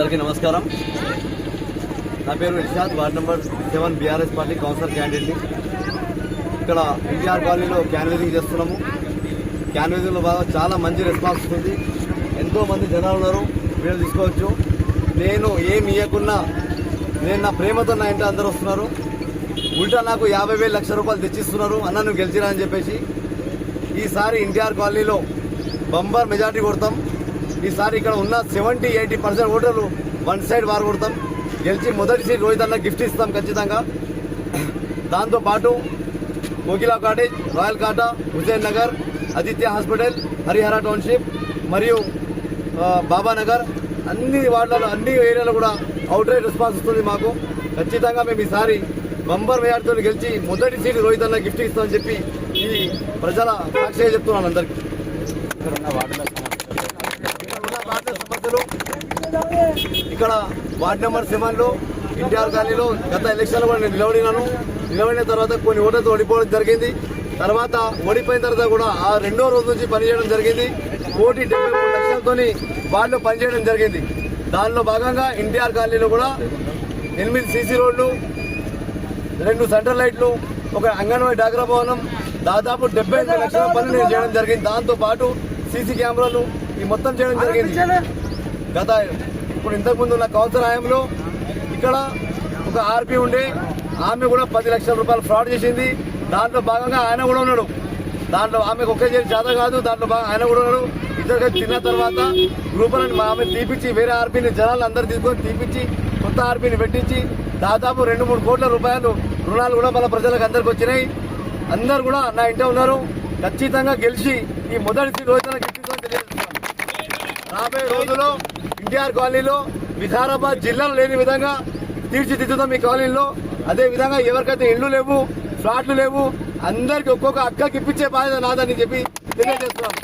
అందరికీ నమస్కారం. నా పేరు Ishad ward number seven BRS party councillor క్యాండిడేట్ని. ఇక్కడ ఎన్టీఆర్ కాలనీలో క్యాన్వేజింగ్ చేస్తున్నాము. క్యాన్వేజింగ్లో బాగా చాలా మంచి రెస్పాన్స్ ఉంది. ఎంతో మంది జనాలు ఉన్నారు. వీళ్ళు తీసుకోవచ్చు. నేను ఏమి ఇవ్వకున్నా నేను నా ప్రేమతో నా ఇంట్లో అందరూ వస్తున్నారు. ఉల్టా నాకు యాభై వేలు లక్ష రూపాయలు తెచ్చిస్తున్నారు. అన్న నువ్వు గెలిచిరా అని చెప్పేసి ఈసారి ఎన్టీఆర్ కాలనీలో బంబర్ మెజార్టీ కొడతాం. ఈసారి ఇక్కడ ఉన్న సెవెంటీ ఎయిటీ పర్సెంట్ ఓటర్లు వన్ సైడ్ వారు కొడతాం. గెలిచి మొదటి సీట్ రోహిత్ అన్న గిఫ్ట్ ఇస్తాం ఖచ్చితంగా. దాంతోపాటు Kokila cottage Royal Kata Hussain Nagar Aditya hospital Harihara township మరియు బాబానగర్ అన్ని వార్డులలో అన్ని ఏరియాలో కూడా అవుట్ రైట్ రెస్పాన్స్ వస్తుంది మాకు. ఖచ్చితంగా మేము ఈసారి బంబర్ మెజార్టీతో గెలిచి మొదటి సీట్ రోహిత్ అన్న గిఫ్ట్ ఇస్తామని చెప్పి ఈ ప్రజల సాక్షిగా చెప్తున్నాను అందరికీ ఇక్కడ ఉన్న వార్డుల ఇక్కడ ఉన్న వార్డుల సమస్యలు ఇక్కడ వార్డ్ నెంబర్ సెవెన్లో ఎన్టీఆర్ కాలనీలో గత ఎలక్షన్ కూడా నేను నిలబడినాను. నిలబడిన తర్వాత కొన్ని ఓట్లతో ఓడిపోవడం జరిగింది. తర్వాత ఓడిపోయిన తర్వాత కూడా ఆ రెండో రోజు నుంచి పనిచేయడం జరిగింది. కోటి డెబ్బై మూడు లక్షలతో వార్డులో పనిచేయడం జరిగింది. దానిలో భాగంగా ఎన్టీఆర్ కాలనీలో కూడా ఎనిమిది సీసీ రోడ్లు రెండు సెంట్రల్ లైట్లు ఒక అంగన్వాడీ డాగ్రా భవనం దాదాపు డెబ్బై లక్షల పనులు నేను చేయడం జరిగింది. దాంతో పాటు సీసీ కెమెరాలు ఈ మొత్తం చేయడం జరిగింది. గత ఇప్పుడు ఇంతకుముందు ఉన్న కౌన్సిల్ హయాంలో ఇక్కడ ఒక ఆర్పీ ఉండే ఆమె కూడా పది లక్షల రూపాయలు ఫ్రాడ్ చేసింది. దాంట్లో భాగంగా ఆయన కూడా ఉన్నాడు. దాంట్లో ఆమెకు ఒకే చేసి జాత కాదు దాంట్లో ఆయన కూడా ఉన్నాడు. ఇద్దరు తిన్న తర్వాత గ్రూపులను మా ఆమె తీపిచ్చి వేరే ఆర్పీని జనాలు అందరు తీసుకొని తీపిచ్చి కొత్త ఆర్పీని పెట్టించి దాదాపు రెండు మూడు కోట్ల రూపాయలు రుణాలు కూడా మన ప్రజలకు అందరికి వచ్చినాయి. అందరు కూడా నా ఇంట ఉన్నారు. ఖచ్చితంగా గెలిచి ఈ మొదటి రోజున గెలిచిందని తెలియజేస్తున్నాను. రాబోయే రోజుల్లో ఎన్టీఆర్ కాలనీలో వికారాబాద్ జిల్లాలో లేని విధంగా తీర్చిదిద్దుతాం ఈ కాలనీలో. అదే విధంగా ఎవరికైతే ఇళ్ళు లేవు ఫ్లాట్లు లేవు అందరికి ఒక్కొక్క అక్కకి ఇప్పించే బాధ్యత నాదని చెప్పి తెలియజేస్తున్నాం.